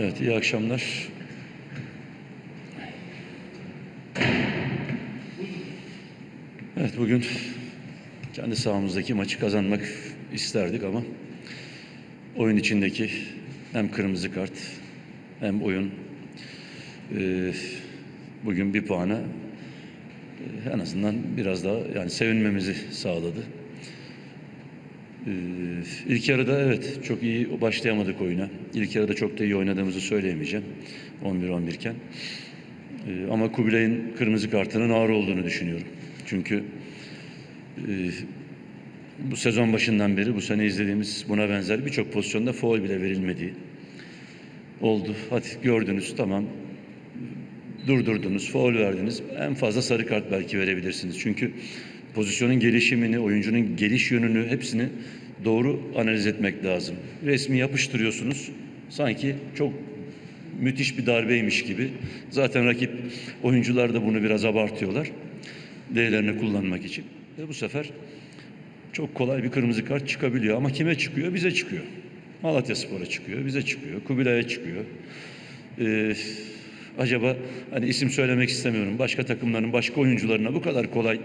Evet, iyi akşamlar. Evet, bugün kendi sahamızdaki maçı kazanmak isterdik ama oyun içindeki hem kırmızı kart hem oyun e, bugün bir puana e, en azından biraz daha yani sevinmemizi sağladı. Ee, İlk yarıda evet çok iyi başlayamadık oyuna. İlk yarıda çok da iyi oynadığımızı söyleyemeyeceğim. 11-11 iken. Ee, Ama Kubilay'ın kırmızı kartının ağır olduğunu düşünüyorum. Çünkü e, bu sezon başından beri bu sene izlediğimiz buna benzer birçok pozisyonda faul bile verilmediği oldu. Hadi gördünüz tamam durdurdunuz, faul verdiniz. En fazla sarı kart belki verebilirsiniz. Çünkü pozisyonun gelişimini, oyuncunun geliş yönünü hepsini doğru analiz etmek lazım. Resmi yapıştırıyorsunuz. Sanki çok müthiş bir darbeymiş gibi. Zaten rakip oyuncular da bunu biraz abartıyorlar. Değerlerini kullanmak için. Ve bu sefer çok kolay bir kırmızı kart çıkabiliyor. Ama kime çıkıyor? Bize çıkıyor. Malatya Spor'a çıkıyor, bize çıkıyor, Kubilay'a çıkıyor. Ee, acaba hani isim söylemek istemiyorum. Başka takımların başka oyuncularına bu kadar kolay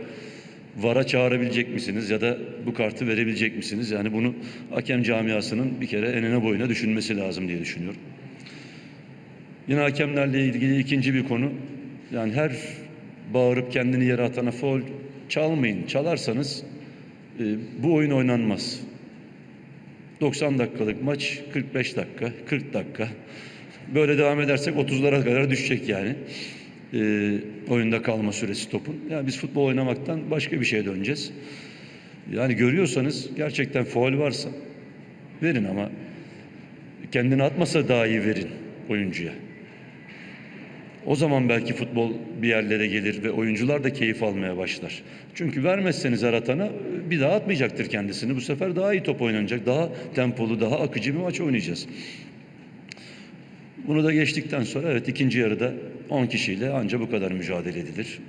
VAR'a çağırabilecek misiniz ya da bu kartı verebilecek misiniz? Yani bunu hakem camiasının bir kere enine boyuna düşünmesi lazım diye düşünüyorum. Yine hakemlerle ilgili ikinci bir konu. Yani her bağırıp kendini yere atana foul çalmayın. Çalarsanız e, bu oyun oynanmaz. 90 dakikalık maç 45 dakika, 40 dakika. Böyle devam edersek 30'lara kadar düşecek yani. Ee, oyunda kalma süresi topun. Yani biz futbol oynamaktan başka bir şeye döneceğiz. Yani görüyorsanız gerçekten faul varsa verin ama kendini atmasa daha iyi verin oyuncuya. O zaman belki futbol bir yerlere gelir ve oyuncular da keyif almaya başlar. Çünkü vermezseniz aratana bir daha atmayacaktır kendisini. Bu sefer daha iyi top oynanacak, daha tempolu, daha akıcı bir maç oynayacağız. Bunu da geçtikten sonra evet ikinci yarıda 10 kişiyle anca bu kadar mücadele edilir.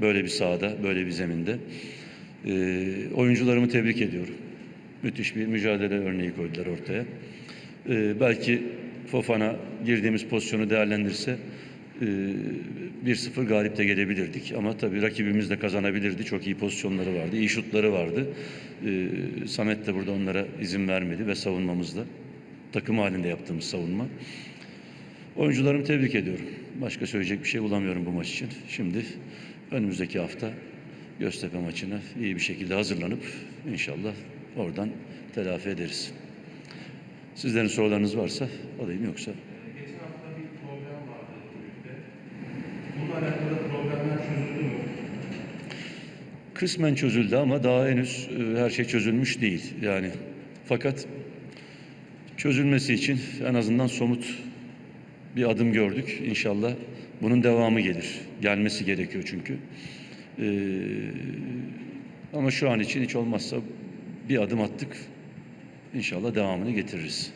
Böyle bir sahada, böyle bir zeminde. Ee, oyuncularımı tebrik ediyorum. Müthiş bir mücadele örneği koydular ortaya. Ee, belki Fofana girdiğimiz pozisyonu değerlendirse e, 1-0 galip de gelebilirdik. Ama tabii rakibimiz de kazanabilirdi. Çok iyi pozisyonları vardı, iyi şutları vardı. Ee, Samet de burada onlara izin vermedi ve savunmamızda takım halinde yaptığımız savunma. Oyuncularımı tebrik ediyorum. Başka söyleyecek bir şey bulamıyorum bu maç için. Şimdi önümüzdeki hafta Göztepe maçına iyi bir şekilde hazırlanıp inşallah oradan telafi ederiz. Sizlerin sorularınız varsa alayım yoksa. Geçen hafta bir problem vardı kulüpte. Bununla alakalı problemler çözüldü mü? Kısmen çözüldü ama daha henüz e, her şey çözülmüş değil. Yani fakat çözülmesi için en azından somut bir adım gördük. İnşallah bunun devamı gelir. Gelmesi gerekiyor çünkü. Ee, ama şu an için hiç olmazsa bir adım attık. İnşallah devamını getiririz.